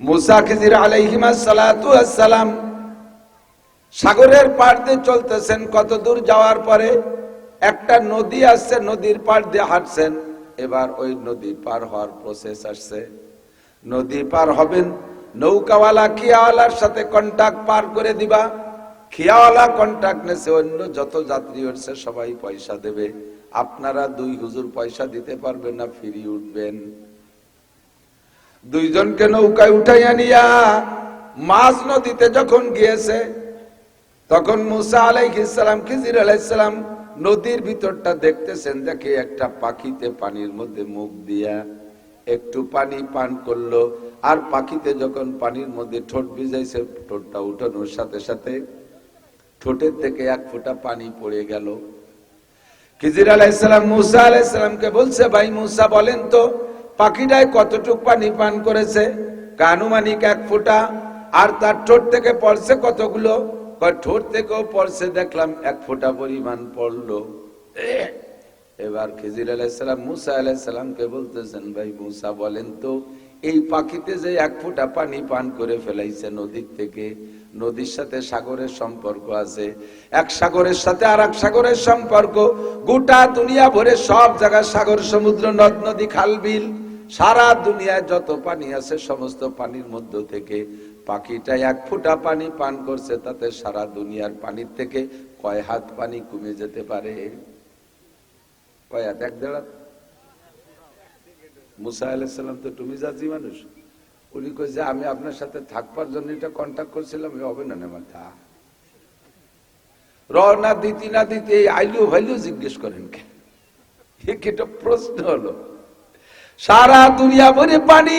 মুসা খিজির আলাইহিমা সালাতু সালাম সাগরের পাড় দিয়ে চলতেছেন, কত দূর যাওয়ার পরে একটা নদী আসছে, নদীর পাড় দিয়ে হাঁটছেন। এবার ওই নদী পার হওয়ার প্রসেস আসছে। নদী পার হবেন, নৌকাওয়ালা খিয়াওয়ালার সাথে কন্টাক্ট পার করে দিবা। খিয়াওয়ালা কন্টাক্ট নেছে, অন্য যত যাত্রী উঠছে সবাই পয়সা দেবে। আপনারা দুই হুজুর পয়সা দিতে পারবেন না ফিরি উঠবেন। দুইজনকে নৌকায় উঠাইয়া নিয়া মাঝ নদীতে যখন গিয়েছে, তখন মুসা আলাইহিসালাম খিজির আলাইসালাম নদীর ভিতরটা দেখতেছেন, দেখে একটা পাখিতে পানির মধ্যে মুখ দিয়া একটু পানি পান করল। আর পাখিতে যখন পানির মধ্যে ঠোঁট ভিজাইছে, ঠোঁটটা উঠানোর সাথে সাথে ঠোঁটের থেকে এক ফোঁটা পানি পড়ে গেল। খিজির আলাইসালাম মুসা আলাইসালামকে বলছে, ভাই মুসা, বলেন তো পাখিটায় কতটুক পানি পান করেছে কানুমানিক এক ফোঁটা, আর তার ঠোঁট থেকে পড়ছে কতগুলো? ঠোঁট থেকেও পড়ছে, দেখলাম এক ফোঁটা পরিমাণ পড়ল। এবার খিজির আলাইসালাম মুসা আলাইসালামকে বলতেছেন, ভাই মুসা, বলেন তো, এই পাখিতে যে এক ফোঁটা পানি পান করে ফেলাইছে নদীর থেকে, নদীর সাথে সাগরের সম্পর্ক আছে, এক সাগরের সাথে আর এক সাগরের সম্পর্ক, গোটা দুনিয়া ভরে সব জায়গায় সাগর, সমুদ্র, নদ, নদী, খাল, বিল সারা দুনিয়ায় যত পানি আছে, সমস্ত পানির মধ্য থেকে পাখিটা এক ফোঁটা পানি পান করছে, তাতে সারা দুনিয়ার পানির থেকে কয় হাত পানি কমে যেতে পারে? কয় হাত? এক দেড়? মুসা আলাইসাল্লাম তো তুমি জাতি মানুষ। উনি কই যে, আমি আপনার সাথে থাকবার জন্য এটা কন্ট্যাক্ট করছিলাম হবে না না মাথা র না দিতি না দিতে এই আইলিও ভাইলিও জিজ্ঞেস করেন কে এ একটা প্রশ্ন হলো? সারা দুনিয়া ভরে পানি,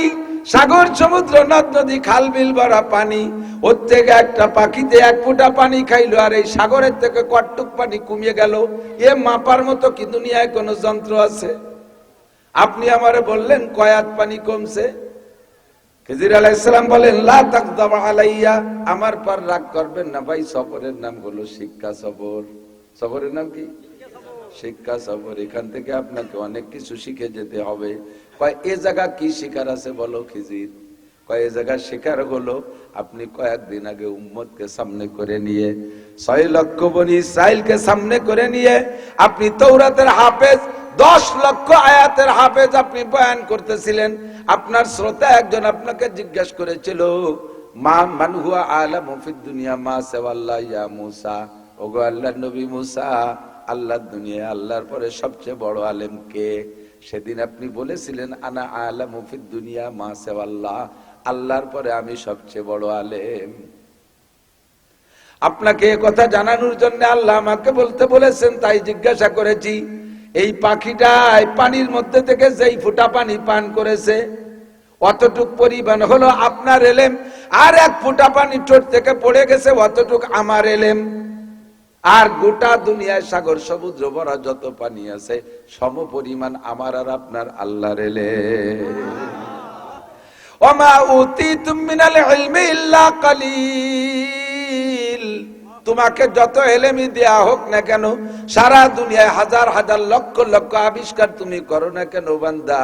সাগর, সমুদ্র, নদ, নদী, খাল, বিল ভরা পানি। ওর থেকে একটা পাখিতে এক ফোঁটা পানি খাইলো আর এই সাগরের থেকে কটটুক পানি কমিয়ে গেল। এ মাপার মতো কি দুনিয়ায় কোনো যন্ত্র আছে? আপনি আমারে বললেন কয়াত পানি কমছে? খেজির আলাইসালাম বলেন, লা আলাইয়া। আমার পর রাগ করবেন না ভাই, সফরের নাম হলো শিক্ষা সফর। সফরের নাম কি? শিক্ষা সফর। এখান থেকে আপনাকে অনেক কিছু শিখে যেতে হবে। কয়, এ জায়গা কি শিকার আছে বলো খিজির? কয়, এ জায়গা শিকার হলো আপনি কয়েকদিন আগে সামনে করে নিয়ে, ছয় লক্ষ বনি ইসরাইলকে সামনে করে নিয়ে আপনি তৌরাতের হাফেজ, দশ লক্ষ আয়াতের হাফেজ আপনি বয়ান করতেছিলেন। আপনার শ্রোতা একজন আপনাকে জিজ্ঞাসা করেছিল, মা মানহুয়া আলা মুফিদ দুনিয়া, মা সেওয়াল্লাহ ইয়া মুসা? ওগো আল্লাহ নবী মুসা, আল্লাহর দুনিয়া, আল্লাহর পরে সবচেয়ে বড় আলেম কে? সেদিন আপনি বলেছিলেন, আনা আলা মুফিদ দুনিয়া মা সেওয়াল্লাহ আল্লাহর পরে আমি সবচেয়ে বড় আলেম। আপনাকে কথা জানানোর জন্য আল্লাহ আমাকে বলতে বলেছেন, তাই জিজ্ঞাসা করেছি, এই পাখিটায় পানির মধ্যে থেকে যেই ফুটা পানি পান করেছে, অতটুক পরিমাণ হলো আপনার এলেম, আর এক ফুটা পানি ঠোঁট থেকে পড়ে গেছে, অতটুক আমার এলেম। আর গোটা দুনিয়ায় সাগর সমুদ্র ভরা যত পানি আছে, সম পরিমাণ আমার আর আপনার ইল্লা কালিল। তোমাকে যত এলেমি দেয়া হোক না কেন, সারা দুনিয়ায় হাজার হাজার লক্ষ লক্ষ আবিষ্কার তুমি করো না কেন, বান্দা?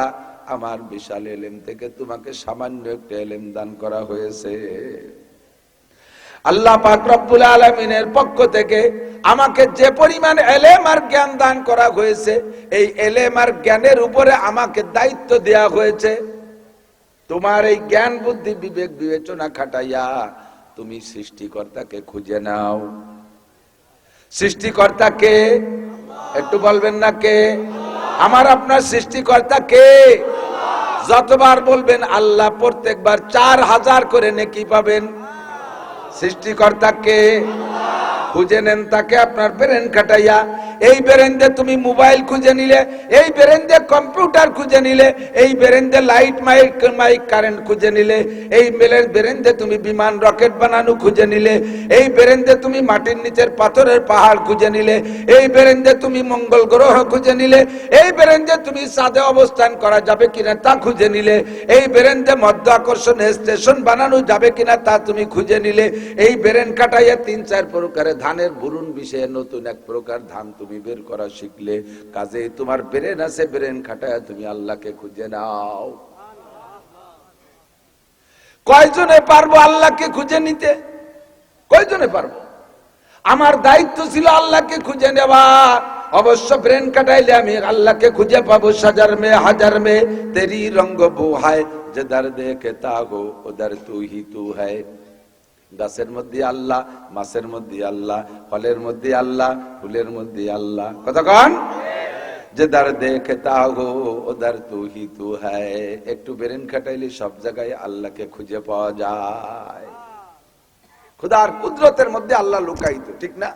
আমার বিশাল এলেম থেকে তোমাকে সামান্য একটা এলেম দান করা হয়েছে। আল্লাহ পাক রব্বুল আলমিনের পক্ষ থেকে আমাকে যে পরিমাণ এলেম আর জ্ঞান দান করা হয়েছে, এই এলেম আর জ্ঞানের উপরে আমাকে দায়িত্ব দেয়া হয়েছে। তোমার এই জ্ঞান বুদ্ধি বিবেক বিবেচনা খাটাইয়া তুমি সৃষ্টিকর্তাকে খুঁজে নাও। সৃষ্টিকর্তা কে? একটু বলবেন না কে? আমার আপনার সৃষ্টিকর্তা কে? যতবার বলবেন আল্লাহ প্রত্যেকবার চার হাজার করে নেকি পাবেন। সৃষ্টিকর্তাকে খুঁজে নেন তাকে আপনার ব্রেন খাটাইয়া এই ব্রেন দিয়ে তুমি মোবাইল খুঁজে নিলে, এই ব্রেন দিয়ে কম্পিউটার খুঁজে নিলে, এই ব্রেন দিয়ে লাইট মাইক মাইক কারেন্ট খুঁজে নিলে, এই মেলের ব্রেন দিয়ে তুমি বিমান, রকেট বানানো খুঁজে নিলে, এই ব্রেন দিয়ে তুমি মাটির নিচের পাথরের পাহাড় খুঁজে নিলে, এই ব্রেন দিয়ে তুমি মঙ্গল গ্রহ খুঁজে নিলে, এই ব্রেন দিয়ে তুমি চাঁদে অবস্থান করা যাবে কিনা তা খুঁজে নিলে, এই ব্রেন দিয়ে মধ্য আকর্ষণ স্টেশন বানানো যাবে কিনা তা তুমি খুঁজে নিলে, এই ব্রেন কাটাইয়া তিন চার প্রকারে ধানের বুরুন বিষয়ে নতুন এক প্রকার ধান তুমি বের করা শিখলে, কাজে তোমার ব্রেন আছে, ব্রেন খাটাইয়া তুমি আল্লাহকে খুঁজে নাও। কয়জনে পারব আল্লাহকে খুঁজে নিতে? কয়জনে পারব? আমার দায়িত্ব ছিল আল্লাহকে খুঁজে নেওয়া। অবশ্য ব্রেন কাটাইলে আমি আল্লাহকে খুঁজে পাবো। সাজার মে, হাজার মে, তেরি রঙ্গ বো হায় যে দর দেখে তাগো ওদার তু হি তু হ্যায়। গাছের মধ্যে আল্লাহ, মাছের মধ্যে আল্লাহ, ফলের মধ্যে আল্লাহ, ফুলের মধ্যে আল্লাহ। কতক্ষণ যে দার দেখে তাগো ওদার তু হি তু হ্যায়। একটু ব্রেন খাটাইলে সব জায়গায় আল্লাহকে খুঁজে পাওয়া যায়। খুদার কুদরতের মধ্যে আল্লাহ লুকাইত ঠিক না?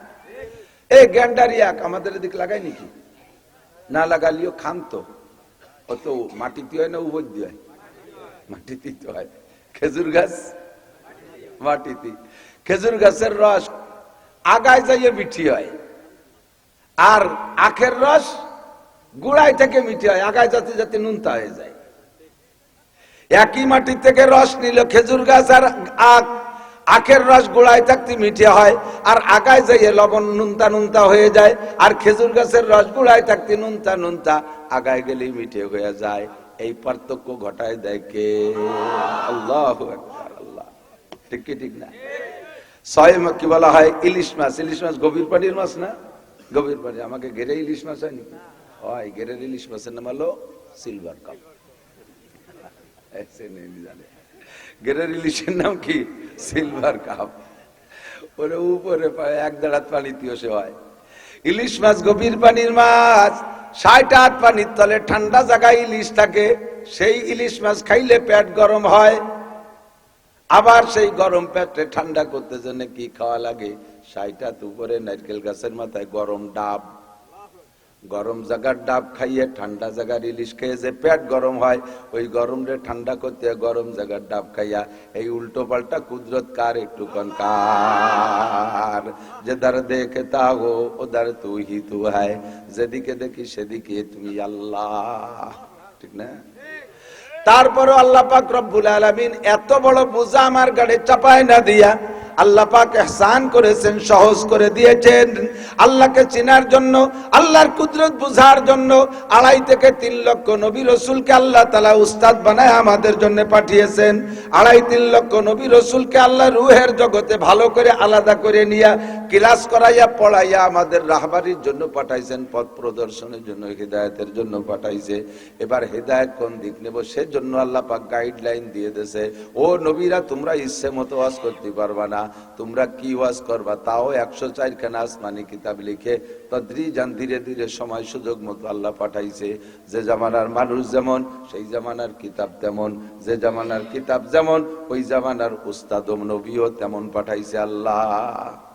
এই গ্যান্ডারিয়াক আমাদের দিক লাগাই নাকি? না লাগালিও খান্ত অত মাটিতে হয় না উপর দিয়ে হয়? মাটিতে তো হয়। খেজুর গাছ? মাটিতে। খেজুর গাছের রস আগায় যাইয়ে মিঠি হয়। আর আখের রস গুড়াই থেকে মিঠি হয়, আগায় যাতে যাতে নুনতা হয়ে যায়। একই মাটি থেকে রস নিল খেজুর গাছ আর আখ, আখের রস গোড়ায় থাকতে মিঠে হয়, আর আগায় যাইয়ে লবণ নুনতা নুনতা হয়ে যায়, আর খেজুর গাছের রস গোড়ায় থাকতে নুনতা নুনতা আগায় গেলেই মিঠে হয়ে যায়। এই পার্থক্য ঘটায় দেয় কে আল্লাহ ঠিক কি ঠিক না? ছয় মাছ কি বলা হয়? ইলিশ মাছ। ইলিশ মাছ গভীর পানির মাছ না? গভীর পানি। আমাকে ঘেরে ইলিশ মাছ হয় নাকি? হয়, ঘেরের ইলিশ মাছের নাম হলো সিলভার কাপ। জানে। ঘেরের ইলিশের নাম কি? Silver cup. ওরে উপরে এক দাঁড়াত পানি সে হয়। ইলিশ মাছ গভীর পানির মাছ, ষাট আট পানির তলে ঠান্ডা জায়গায় ইলিশ থাকে। সেই ইলিশ মাছ খাইলে পেট গরম হয়। আবার সেই গরম পেটে ঠান্ডা করতে জন্য কি খাওয়া লাগে? হাত উপরে নারকেল গাছের মাথায় গরম ডাব। গরম জায়গার ডাব খাইয়ে ঠান্ডা জায়গার ইলিশ খেয়ে যে পেট গরম হয়, ওই গরম রে ঠান্ডা করতে গরম জায়গার ডাব খাইয়া, এই উল্টো পাল্টা কুদরত কার একটু কার? যে দার দেখে তা গো ও দার তু হি তু হায়। যেদিকে দেখি সেদিকে তুমি আল্লাহ। ঠিক না? তারপরও আল্লাহ পাক রব্বুল আলমিন এত বড় বোঝা আমার গাড়ি চাপায় না দিয়া আল্লাহ পাক এহসান করেছেন, সহজ করে দিয়েছেন। আল্লাহকে চেনার জন্য, আল্লাহর কুদরত বুঝার জন্য আড়াই থেকে তিন লক্ষ নবী রসুলকে আল্লাহ তালা উস্তাদ বানায় আমাদের জন্য পাঠিয়েছেন। আড়াই তিন লক্ষ নবী রসুলকে আল্লাহ রুহের জগতে ভালো করে আলাদা করে নিয়া, ক্লাস করাইয়া, পড়াইয়া আমাদের রাহবারির জন্য পাঠাইছেন, পথ প্রদর্শনের জন্য, হৃদায়তের জন্য পাঠাইছে। এবার হৃদায়ত কোন দিক নেব সেজন্য আল্লাহ পাক গাইডলাইন দিয়ে দেছে ও নবীরা, তোমরা ইচ্ছে মতো ওয়াজ করতে পারবা না। তোমরা কি ওয়াজ করবা? তাও একশো চারখানা আসমানি কিতাব লিখে তদ্রি যান ধীরে ধীরে সময় সুযোগ মতো আল্লাহ পাঠাইছে। যে জামানার মানুষ যেমন, সেই জামানার কিতাব তেমন। যে জামানার কিতাব যেমন, ওই জামানার উস্তাদম নবীও তেমন পাঠাইছে আল্লাহ।